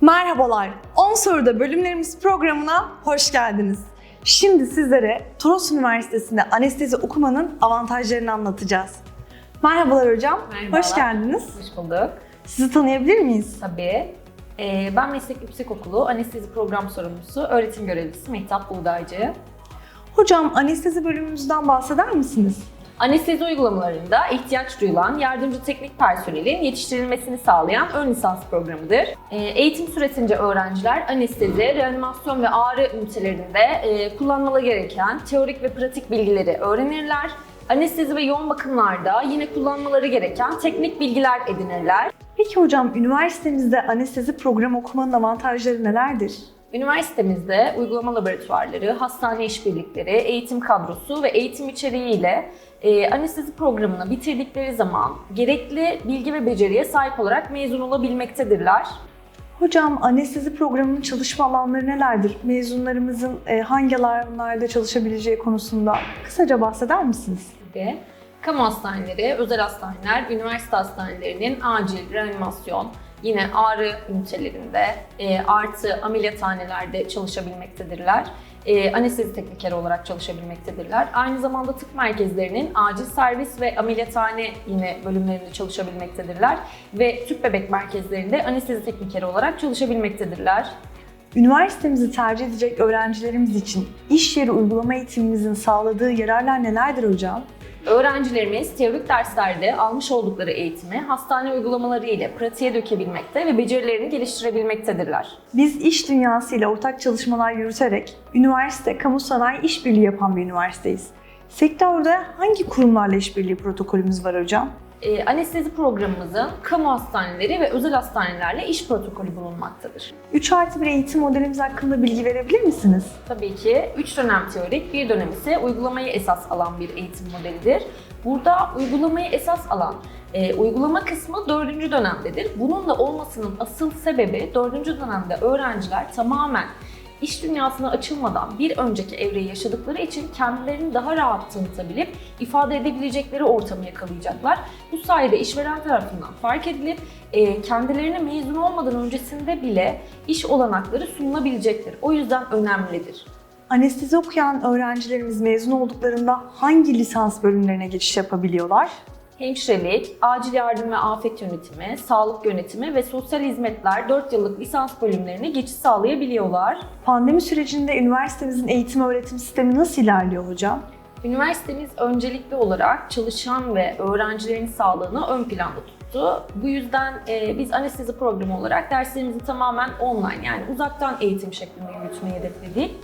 Merhabalar, 10 soruda bölümlerimiz programına hoş geldiniz. Şimdi sizlere Toros Üniversitesi'nde anestezi okumanın avantajlarını anlatacağız. Merhabalar hocam, Merhabalar. hoş geldiniz. Hoş bulduk. Sizi tanıyabilir miyiz? Tabii. Ee, ben Meslek Yüksekokulu Anestezi Program Sorumlusu, öğretim görevlisi Mehtap Buğdaycı. Hocam anestezi bölümümüzden bahseder misiniz? Anestezi uygulamalarında ihtiyaç duyulan yardımcı teknik personelin yetiştirilmesini sağlayan ön lisans programıdır. Ee, eğitim süresince öğrenciler anestezi, reanimasyon ve ağrı ünitelerinde e, kullanmaları gereken teorik ve pratik bilgileri öğrenirler. Anestezi ve yoğun bakımlarda yine kullanmaları gereken teknik bilgiler edinirler. Peki hocam, üniversitemizde anestezi programı okumanın avantajları nelerdir? Üniversitemizde uygulama laboratuvarları, hastane işbirlikleri, eğitim kadrosu ve eğitim içeriğiyle e, anestezi programını bitirdikleri zaman gerekli bilgi ve beceriye sahip olarak mezun olabilmektedirler. Hocam anestezi programının çalışma alanları nelerdir? Mezunlarımızın e, hangi alanlarda çalışabileceği konusunda kısaca bahseder misiniz? gibi kamu hastaneleri, özel hastaneler, üniversite hastanelerinin acil, reanimasyon, yine ağrı ünitelerinde e, artı ameliyathanelerde çalışabilmektedirler. E, anestezi teknikeri olarak çalışabilmektedirler. Aynı zamanda tıp merkezlerinin acil servis ve ameliyathane yine bölümlerinde çalışabilmektedirler. Ve tüp bebek merkezlerinde anestezi teknikeri olarak çalışabilmektedirler. Üniversitemizi tercih edecek öğrencilerimiz için iş yeri uygulama eğitimimizin sağladığı yararlar nelerdir hocam? Öğrencilerimiz teorik derslerde almış oldukları eğitimi hastane uygulamaları ile pratiğe dökebilmekte ve becerilerini geliştirebilmektedirler. Biz iş dünyasıyla ortak çalışmalar yürüterek üniversite, kamu sanayi işbirliği yapan bir üniversiteyiz. Sektörde hangi kurumlarla işbirliği protokolümüz var hocam? Ee, anestezi programımızın kamu hastaneleri ve özel hastanelerle iş protokolü bulunmaktadır. 3 artı 1 eğitim modelimiz hakkında bilgi verebilir misiniz? Tabii ki 3 dönem teorik, bir dönem ise uygulamayı esas alan bir eğitim modelidir. Burada uygulamayı esas alan e, uygulama kısmı 4. dönemdedir. Bunun da olmasının asıl sebebi 4. dönemde öğrenciler tamamen iş dünyasına açılmadan bir önceki evreyi yaşadıkları için kendilerini daha rahat tanıtabilip ifade edebilecekleri ortamı yakalayacaklar. Bu sayede işveren tarafından fark edilip e, kendilerine mezun olmadan öncesinde bile iş olanakları sunulabilecektir. O yüzden önemlidir. Anestezi okuyan öğrencilerimiz mezun olduklarında hangi lisans bölümlerine geçiş yapabiliyorlar? Hemşirelik, acil yardım ve afet yönetimi, sağlık yönetimi ve sosyal hizmetler 4 yıllık lisans bölümlerine geçiş sağlayabiliyorlar. Pandemi sürecinde üniversitemizin eğitim öğretim sistemi nasıl ilerliyor hocam? Üniversitemiz öncelikli olarak çalışan ve öğrencilerin sağlığını ön planda tuttu. Bu yüzden e, biz anestezi programı olarak derslerimizi tamamen online yani uzaktan eğitim şeklinde yürütmeyi hedefledik.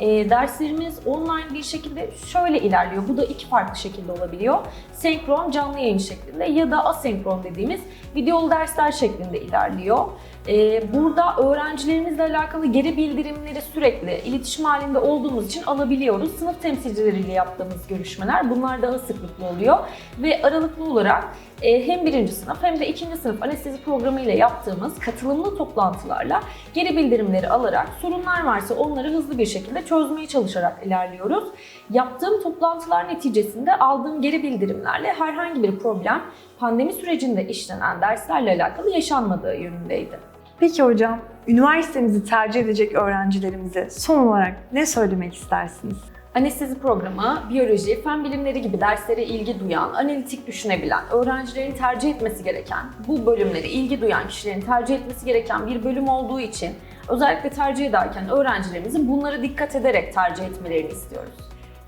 E, derslerimiz online bir şekilde şöyle ilerliyor. Bu da iki farklı şekilde olabiliyor. Senkron canlı yayın şeklinde ya da asenkron dediğimiz videolu dersler şeklinde ilerliyor. E, burada öğrencilerimizle alakalı geri bildirimleri sürekli iletişim halinde olduğumuz için alabiliyoruz. Sınıf temsilcileriyle yaptığımız görüşmeler bunlar daha sıklıklı oluyor. Ve aralıklı olarak e, hem birinci sınıf hem de ikinci sınıf anestezi programı ile yaptığımız katılımlı toplantılarla geri bildirimleri alarak sorunlar varsa onları hızlı bir şekilde çözmeye çalışarak ilerliyoruz. Yaptığım toplantılar neticesinde aldığım geri bildirimlerle herhangi bir problem pandemi sürecinde işlenen derslerle alakalı yaşanmadığı yönündeydi. Peki hocam, üniversitemizi tercih edecek öğrencilerimize son olarak ne söylemek istersiniz? Anestezi programı, biyoloji, fen bilimleri gibi derslere ilgi duyan, analitik düşünebilen, öğrencilerin tercih etmesi gereken, bu bölümleri ilgi duyan kişilerin tercih etmesi gereken bir bölüm olduğu için özellikle tercih ederken öğrencilerimizin bunlara dikkat ederek tercih etmelerini istiyoruz.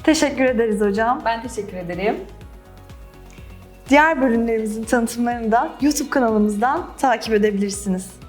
Teşekkür ederiz hocam. Ben teşekkür ederim. Diğer bölümlerimizin tanıtımlarını da YouTube kanalımızdan takip edebilirsiniz.